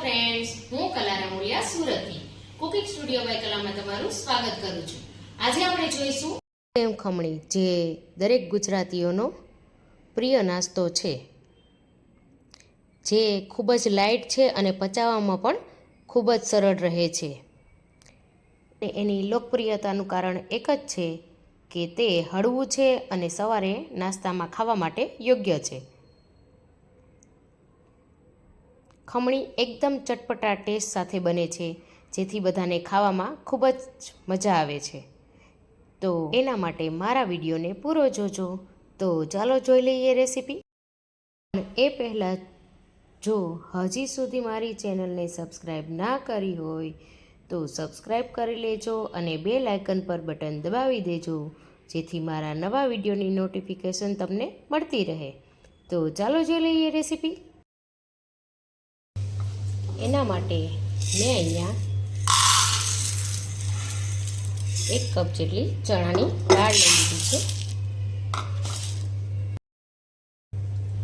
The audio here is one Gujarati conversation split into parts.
ફ્રેન્ડ્સ હું કલારા મૂળિયા સુરતથી. કુકિંગ સ્ટુડિયો બાય કલામાં તમારું સ્વાગત કરું છું. આજે આપણે જોઈશું સેવ ખમણી, જે દરેક ગુજરાતીઓનો પ્રિય નાસ્તો છે. જે ખૂબ જ લાઇટ છે અને પચાવવામાં પણ ખૂબ જ સરળ રહે છે. ને એની લોકપ્રિયતાનું કારણ એક જ છે કે તે હળવું છે અને સવારે નાસ્તામાં ખાવા માટે યોગ્ય છે. ખમણી એકદમ ચટપટા ટેસ્ટ સાથે બને છે, જેથી બધાને ખાવામાં ખૂબ જ મજા આવે છે. તો એના માટે મારા વિડીયોને પૂરો જોજો. તો ચાલો જોઈ લઈએ રેસીપી. પણ એ પહેલાં જો હજી સુધી મારી ચેનલને સબસ્ક્રાઈબ ના કરી હોય, તો સબસ્ક્રાઈબ કરી લેજો અને બે લાયકન પર બટન દબાવી દેજો, જેથી મારા નવા વિડીયોની નોટિફિકેશન તમને મળતી રહે. તો ચાલો જોઈ લઈએ રેસીપી. એના માટે મેં અહીંયા એક કપ જેટલી ચણાની દાળ લઈ લીધી છે.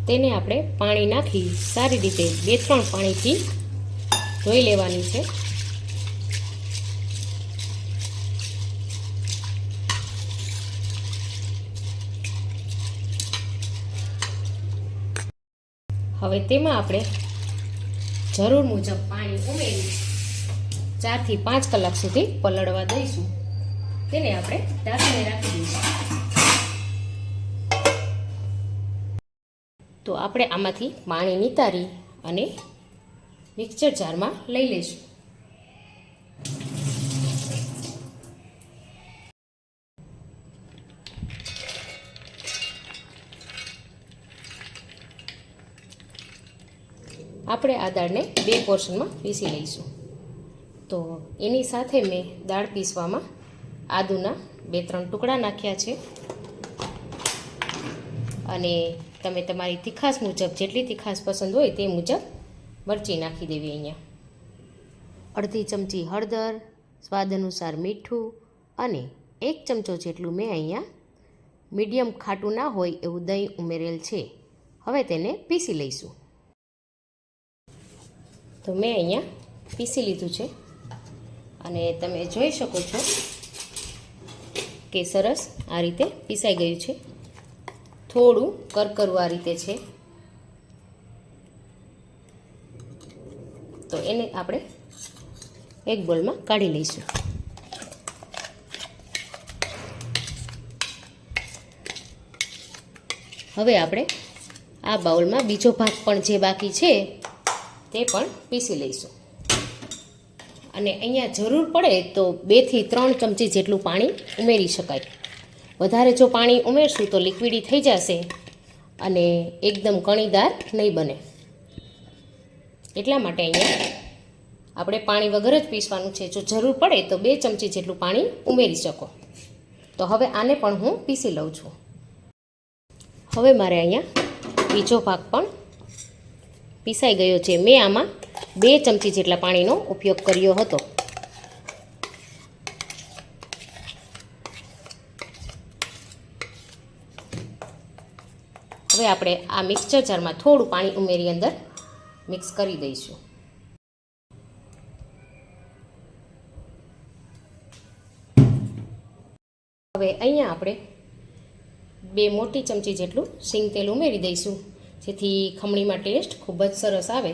તેને આપણે પાણી નાખી સારી રીતે બે ત્રણ પાણીથી ધોઈ લેવાની છે. હવે તેમાં આપણે જરૂર મુજબ પાણી ઉમેરી ચારથી પાંચ કલાક સુધી પલળવા દઈશું. તેને આપણે ઢાંકીને રાખી દઈશું. તો આપણે આમાંથી પાણી નિતારી અને મિક્સચર જારમાં લઈ લઈશું. આપણે આ દાળને બે પોર્શનમાં પીસી લઈશું. તો એની સાથે મેં દાળ પીસવામાં આદુના બે ત્રણ ટુકડા નાખ્યા છે. અને તમે તમારી તીખાસ મુજબ, જેટલી તીખાસ પસંદ હોય તે મુજબ મરચી નાખી દેવી અહીંયા. અડધી ચમચી હળદર, સ્વાદ અનુસાર મીઠું અને એક ચમચો જેટલું મેં અહીંયા મીડિયમ ખાટું ના હોય એવું દહીં ઉમેરેલ છે. હવે તેને પીસી લઈશું. તો મેં અહીંયા પીસી લીધું છે. અને તમે જોઈ શકો છો કે સરસ આ રીતે પીસાઈ ગયું છે. થોડું કરકરું આ રીતે છે. તો એને આપણે એક બોલમાં કાઢી લઈશું. હવે આપણે આ બાઉલમાં બીજો ભાગ પણ જે બાકી છે તે પણ પીસી લઈશું. અને અહીંયા જરૂર પડે તો બેથી ત્રણ ચમચી જેટલું પાણી ઉમેરી શકાય. વધારે જો પાણી ઉમેરશું તો લિક્વિડી થઈ જશે અને એકદમ કણીદાર નહીં બને. એટલા માટે અહીંયા આપણે પાણી વગર જ પીસવાનું છે. જો જરૂર પડે તો બે ચમચી જેટલું પાણી ઉમેરી શકો. તો હવે આને પણ હું પીસી લઉં છું. હવે મારે અહીંયા બીજો ભાગ પણ પીસાઈ ગયો છે. મેં આમાં બે ચમચી જેટલા પાણીનો ઉપયોગ કર્યો હતો. હવે આપણે આ મિક્સચર જારમાં થોડું પાણી ઉમેરી અંદર મિક્સ કરી દઈશું. હવે અહીંયા આપણે બે મોટી ચમચી જેટલું સિંગ ઉમેરી દઈશું. જેથી ખમણીમાં ટેસ્ટ ખૂબ જ સરસ આવે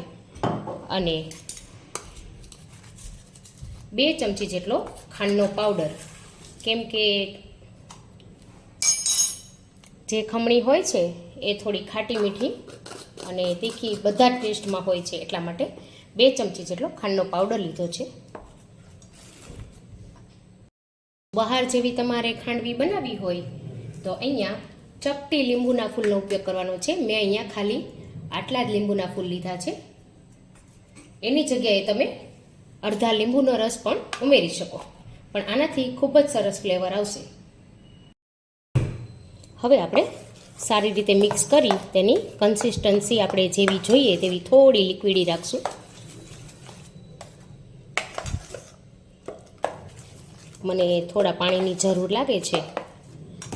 અને બે ચમચી જેટલો ખાંડનો પાવડર. કેમ કે જે ખમણી હોય છે, એ થોડી ખાટી મીઠી અને તીખી બધા ટેસ્ટમાં હોય છે, એટલા માટે બે ચમચી જેટલો ખાંડનો પાવડર લીધો છે. બહાર જેવી તમારે ખાંડવી બનાવવી હોય, તો અહીંયા ચપટી લીંબુના ફૂલનો ઉપયોગ કરવાનો છે. મેં અહીંયા ખાલી આટલા જ લીંબુના ફૂલ લીધા છે. એની જગ્યાએ તમે અડધા લીંબુનો રસ પણ ઉમેરી શકો. પણ આનાથી ખૂબ જ સરસ ફ્લેવર આવશે. હવે આપણે સારી રીતે મિક્સ કરી તેની કન્સિસ્ટન્સી આપણે જેવી જોઈએ તેવી થોડી લિક્વિડી રાખશું. મને થોડા પાણીની જરૂર લાગે છે.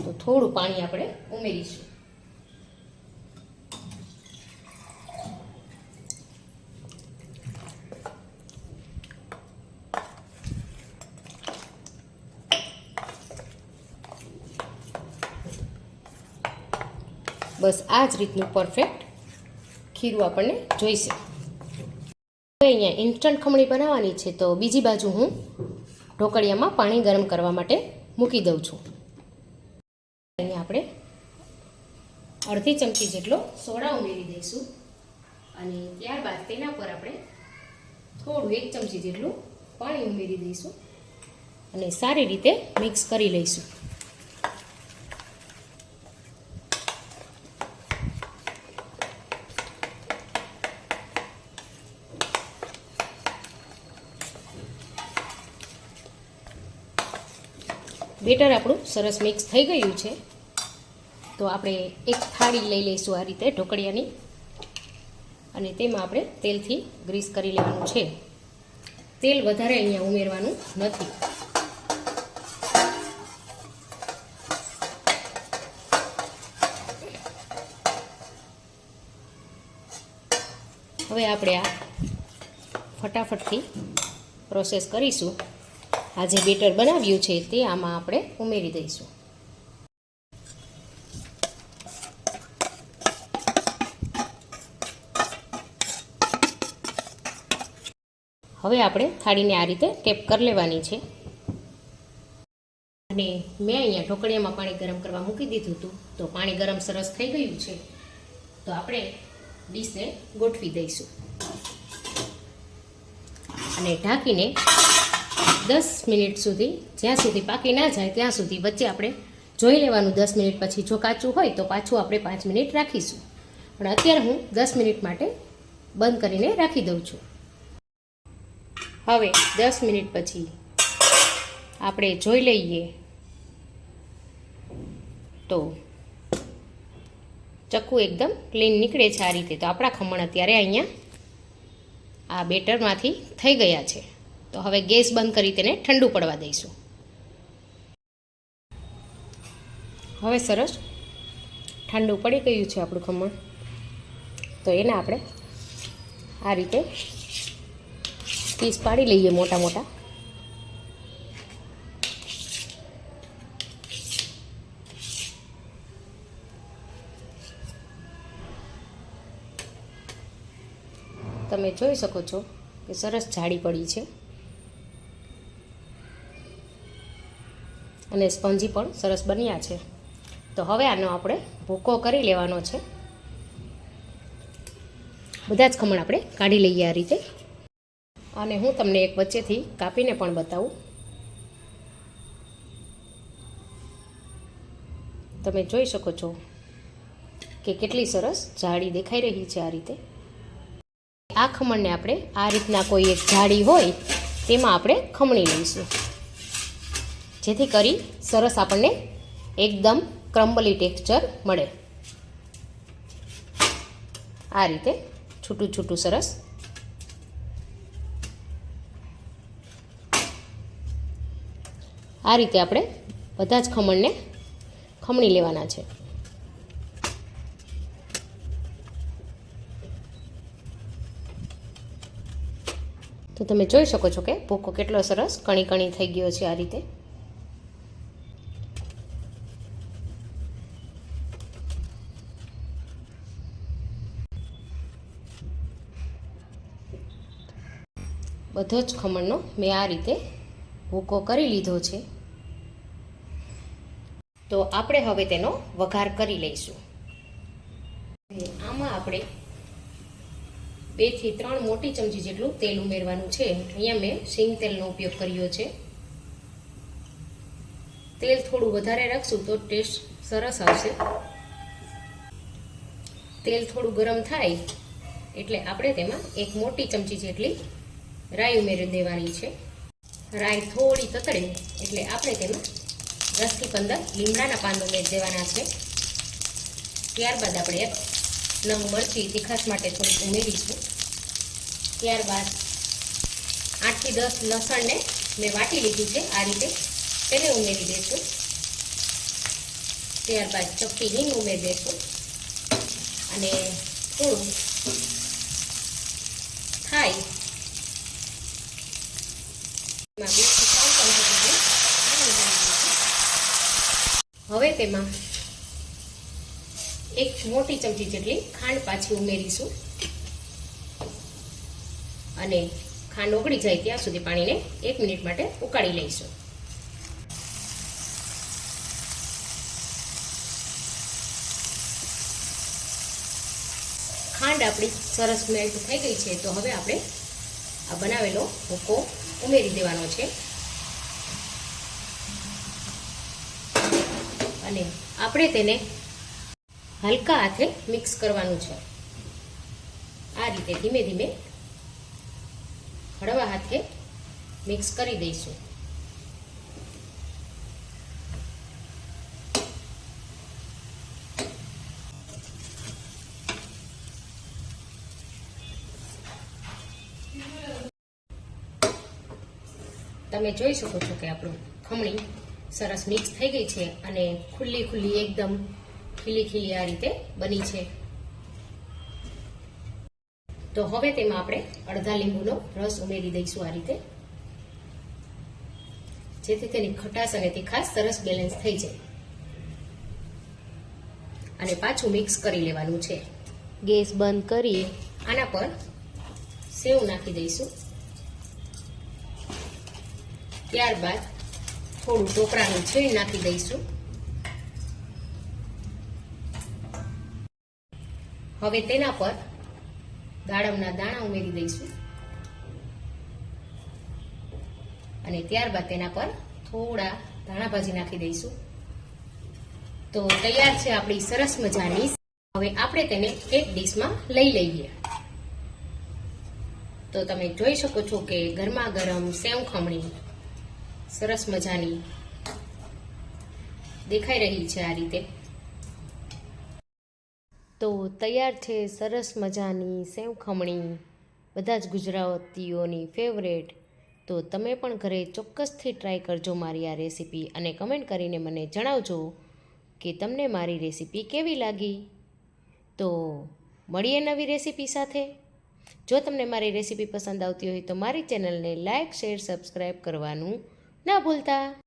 તો થોડું પાણી આપણે ઉમેરીશું. બસ આ જ રીતનું પરફેક્ટ ખીરું આપણને જોઈશે. હવે અહીંયા ઇન્સ્ટન્ટ ખમણી બનાવવાની છે તો બીજી બાજુ હું ઢોકળિયામાં પાણી ગરમ કરવા માટે મૂકી દઉં છું. અડધી ચમચી જેટલો સોડા ઉમેરી દઈશું. અને ત્યારબાદ તેના પર આપણે થોડું એક ચમચી જેટલું પાણી ઉમેરી દઈશું. અને સારી રીતે મિક્સ કરી લઈશું. બેટર આપણું સરસ મિક્સ થઈ ગયું છે. તો આપણે એક થાળી લઈ લઈશું આ રીતે ઢોકળિયાની. અને તેમાં આપણે તેલથી ગ્રીસ કરી લેવાનું છે. તેલ વધારે અહીંયા ઉમેરવાનું નથી. હવે આપણે આ ફટાફટથી પ્રોસેસ કરીશું. આ જે બેટર બનાવ્યું છે તે આમાં આપણે ઉમેરી દઈશું. હવે આપણે થાળીને આ રીતે ટેપ કરી લેવાની છે. અને મેં અહીંયા ઢોકળિયામાં પાણી ગરમ કરવા મૂકી દીધું હતું. તો પાણી ગરમ સરસ થઈ ગયું છે. તો આપણે ડીશને ગોઠવી દઈશું. અને ઢાંકીને દસ મિનિટ સુધી, જ્યાં સુધી પાકી ના જાય ત્યાં સુધી વચ્ચે આપણે જોઈ લેવાનું. દસ મિનિટ પછી જો કાચું હોય તો પાછું આપણે પાંચ મિનિટ રાખીશું. પણ અત્યારે હું દસ મિનિટ માટે બંધ કરીને રાખી દઉં છું. હવે દસ મિનિટ પછી આપણે જોઈ લઈએ. તો ચક્કુ એકદમ ક્લીન નીકળે છે આ રીતે. તો આપણા ખમણ અત્યારે અહીંયા આ બેટરમાંથી થઈ ગયા છે. તો હવે ગેસ બંધ કરી તેને ઠંડુ પડવા દઈશું. હવે સરસ ઠંડુ પડી ગયું છે આપણું ખમણ. તો એને આપણે આ રીતે પીસ પાડી લઈએ મોટા મોટા. તમે જોઈ શકો છો કે સરસ જાડી પડી છે. અને સ્પંજી પણ સરસ બન્યા છે. તો હવે આનો આપણે ભૂકો કરી લેવાનો છે. બધા જ ખમણ આપણે કાઢી લઈએ આ રીતે. અને હું તમને એક વચ્ચેથી કાપીને પણ બતાવું. તમે જોઈ શકો છો કે કેટલી સરસ જાળી દેખાઈ રહી છે આ રીતે. આ ખમણને આપણે આ રીતના કોઈ એક જાળી હોય તેમાં આપણે ખમણી લઈશું. જેથી કરી સરસ આપણને એકદમ ક્રમ્બલી ટેક્સચર મળે. આ રીતે છૂટું છૂટું સરસ આ રીતે આપણે બધા જ ખમણને ખમણી લેવાના છે. તો તમે જોઈ શકો છો કે ભૂકો કેટલો સરસ કણી કણી થઈ ગયો છે આ રીતે. બધો જ ખમણનો મેં આ રીતે ભૂકો કરી લીધો છે. તો આપણે હવે તેનો વઘાર કરી લઈશું. આમાં આપણે બેથી ત્રણ મોટી ચમચી જેટલું તેલ ઉમેરવાનું છે. અહીંયા મેં સિંગ તેલનો ઉપયોગ કર્યો છે. તેલ થોડું વધારે રાખશું તો ટેસ્ટ સરસ આવશે. તેલ થોડું ગરમ થાય એટલે આપણે તેમાં એક મોટી ચમચી જેટલી રાઈ ઉમેરી દેવાની છે. રાઈ થોડી તતડે એટલે આપણે તેમાં દસથી પંદર લીમડાના પાન ઉમેરી દેવાના છે. ત્યારબાદ આપણે એક નવ મરચી તીખાશ માટે થોડીક ઉમેરીશું. ત્યારબાદ આઠથી દસ લસણને મેં વાટી લીધું છે, આ રીતે તેને ઉમેરી દઈશું. ત્યારબાદ ચપટી હિંગ ઉમેરી દઈશું. અને થોડું થાય એમાં બેથી ત્રણ ચમચી જેટલું પાણી ઉમેરી દઈશું. હવે તેમાં એક મોટી ચમચી જેટલી ખાંડ પાછી ઉમેરીશું. અને ખાંડ ઓગળી જાય ત્યાં સુધી પાણીને એક મિનિટ માટે ઉકાળી લઈશું. ખાંડ આપણી સરસ મેલ્ટ થઈ ગઈ છે, તો હવે આપણે આ બનાવેલો ભૂકો ઉમેરી દેવાનો છે. અને આપણે તેને હલકા હાથે મિક્સ કરવાનું છે. આ રીતે ધીમે ધીમે હળવા હાથે મિક્સ કરી દઈશું. તમે જોઈ શકો છો કે આપણું ખમણી સરસ મિક્સ થઈ ગઈ છે અને ખુલ્લી ખુલ્લી એકદમ ખીલી ખીલી આ રીતે બની છે. તો હવે તેમાં આપણે અડધા લીંબુનો રસ ઉમેરી દઈશું આ રીતે. જેથી તેની ખટાશ અને તીખાશ સરસ બેલેન્સ થઈ જાય. અને પાછું મિક્સ કરી લેવાનું છે. ગેસ બંધ કરી. આના પર સેવ નાખી દઈશું. ત્યારબાદ થોડું ટોપરાનું એ નાખી દઈશું. હવે તેના પર દાડમના દાણા ઉમેરી દઈશું. અને ત્યારબાદ તેના પર થોડા ધાણા ભાજી નાખી દઈશું. તો તૈયાર છે આપણી સરસ મજાની. હવે આપણે તેને એક ડીશમાં લઈ લઈએ. તો તમે જોઈ શકો છો કે ગરમા ગરમ સેવ ખમણી સરસ મજાની દેખાઈ રહી છે આ રીતે. તો તૈયાર છે સરસ મજાની સેવ ખમણી બધા જ ગુજરાતીઓની ફેવરેટ તો તમે પણ ઘરે ચોક્કસથી ટ્રાય કરજો મારી આ રેસીપી અને કમેન્ટ કરીને મને જણાવજો કે તમને મારી રેસીપી કેવી લાગી. તો મળીએ નવી રેસીપી સાથે. જો તમને મારી રેસીપી પસંદ આવતી હોય તો મારી ચેનલને લાઇક શેર સબસ્ક્રાઈબ કરવાનું ના ભૂલતા.